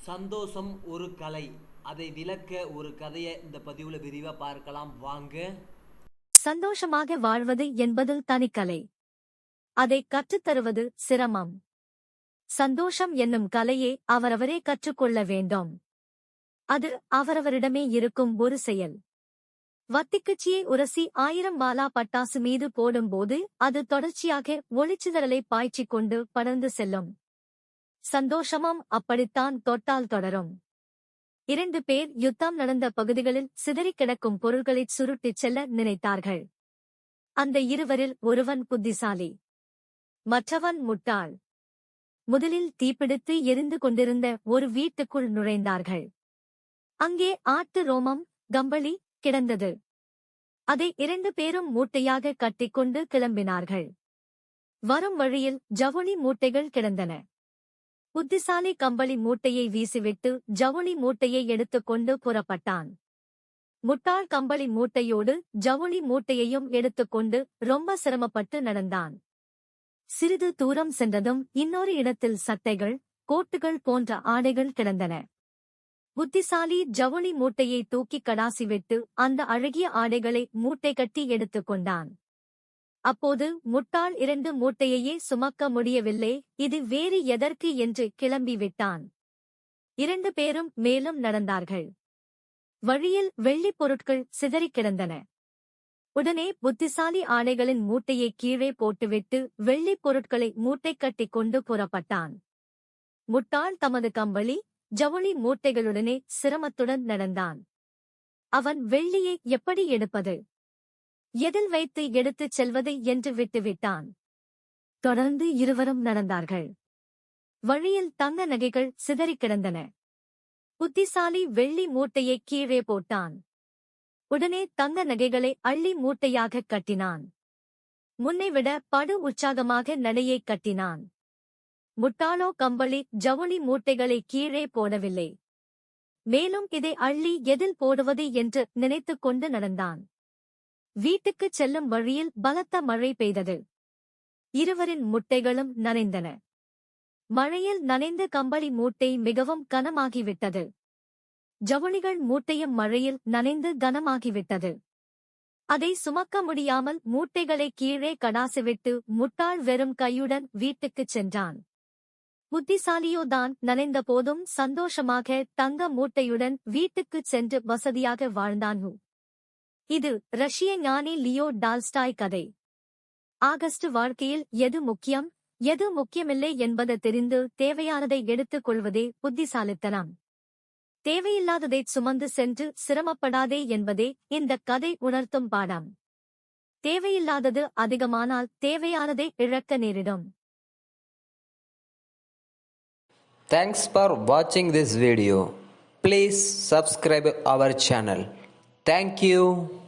சந்தோஷம் ஒரு கலை. அதை விளக்க ஒரு கதையை இந்த பதிவில் விரிவாக பார்க்கலாம். வாங்க. சந்தோஷமாக வாழ்வது என்பது தனிக்கலை. அதை கற்றுத்தருவது சிரமம். சந்தோஷம் என்னும் கலையை அவரவரே கற்றுக்கொள்ள வேண்டும். அது அவரவரிடமே இருக்கும் ஒரு செயல். வத்திக்குச்சியை உரசி ஆயிரம் வாலா பட்டாசு மீது போடும்போது அது தொடர்ச்சியாக ஒளிச்சிதறலை பாய்ச்சிக் கொண்டு படர்ந்து செல்லும். சந்தோஷமும் அப்படித்தான் தொட்டால் தொடரும். இரண்டு பேர் யுத்தம் நடந்த பகுதிகளில் சிதறிக் கிடக்கும் பொருள்களைச் சுருட்டிச் செல்ல நினைத்தார்கள். அந்த இருவரில் ஒருவன் புத்திசாலி மற்றவன் முட்டாள். முதலில் தீப்பிடித்து எரிந்து கொண்டிருந்த ஒரு வீட்டுக்குள் நுழைந்தார்கள். அங்கே ஆட்டு ரோமம் கம்பளி கிடந்தது. அதை இரண்டு பேரும் மூட்டையாக கட்டிக்கொண்டு கிளம்பினார்கள். வரும் வழியில் ஜவுளி மூட்டைகள் கிடந்தன. புத்திசாலி கம்பளி மூட்டையை வீசிவிட்டு ஜவுளி மூட்டையை எடுத்துக்கொண்டு புறப்பட்டான். முட்டாள் கம்பளி மூட்டையோடு ஜவுளி மூட்டையையும் எடுத்துக்கொண்டு ரொம்ப சிரமப்பட்டு நடந்தான். சிறிது தூரம் சென்றதும் இன்னொரு இடத்தில் சட்டைகள் கோட்டுகள் போன்ற ஆடைகள் கிடந்தன. புத்திசாலி ஜவுளி மூட்டையை தூக்கி கடாசிவிட்டு அந்த அழகிய ஆடைகளை மூட்டை கட்டி எடுத்துக்கொண்டான் அப்போது முட்டாள் இரண்டு மூட்டையையே சுமக்க முடியவில்லை. இது வேறு எதற்கு என்று கிளம்பி விட்டான் இரண்டு பேரும் மேலும் நடந்தார்கள். வழியில் வெள்ளிப் பொருட்கள் சிதறிக் கிடந்தன. உடனே புத்திசாலி ஆடைகளின் மூட்டையை கீழே போட்டுவிட்டு வெள்ளிப் பொருட்களை மூட்டை கட்டிக் கொண்டு புறப்பட்டான். முட்டாள் தமது கம்பளி ஜவுளி மூட்டைகளுடனே சிரமத்துடன் நடந்தான். அவன் வெள்ளியை எப்படி எடுப்பது? எதில் வைத்து எடுத்துச் செல்வது என்று விட்டுவிட்டான். தொடர்ந்து இருவரும் நடந்தார்கள். வழியில் தங்க நகைகள் சிதறிக் கிடந்தன. புத்திசாலி வெள்ளி மூட்டையை கீழே போட்டான். உடனே தங்க நகைகளை அள்ளி மூட்டையாகக் கட்டினான். முன்னைவிட படு உற்சாகமாக நடையைக் கட்டினான். முட்டாளோ கம்பளி ஜவுளி மூட்டைகளை கீழே போடவில்லை. மேலும் இதை அள்ளி எதில் போடுவது என்று நினைத்துக் கொண்டு நடந்தான். வீட்டுக்குச் செல்லும் வழியில் பலத்த மழை பெய்தது. இருவரின் முட்டைகளும் நனைந்தன. மழையில் நனைந்த கம்பளி மூட்டை மிகவும் கனமாகிவிட்டது. ஜவுளிகள் மூட்டையும் மழையில் நனைந்து கனமாகிவிட்டது. அதை சுமக்க முடியாமல் மூட்டைகளை கீழே கடாசுவிட்டு முட்டாள் வெறும் கையுடன் வீட்டுக்குச் சென்றான். புத்திசாலியோதான் நனைந்த போதும் சந்தோஷமாக தங்க மூட்டையுடன் வீட்டுக்குச் சென்று வசதியாக வாழ்ந்தான். இது ரஷ்ய ஞானி லியோ டால்ஸ்டாய் கதை. ஆகஸ்ட் வாழ்க்கையில் எது முக்கியம் எது முக்கியமில்லை என்பது தெரிந்து தேவையானதை எடுத்துக் கொள்வதே புத்திசாலித்தனம். தேவையில்லாததைச் சுமந்து சென்று சிரமப்படாதே என்பதே இந்த கதை உணர்த்தும் பாடம். தேவையில்லாதது அதிகமானால் தேவையானதை இழக்க நேரிடும். தேங்க்ஸ் ஃபார் வாட்சிங் this video please subscribe our channel Thank you.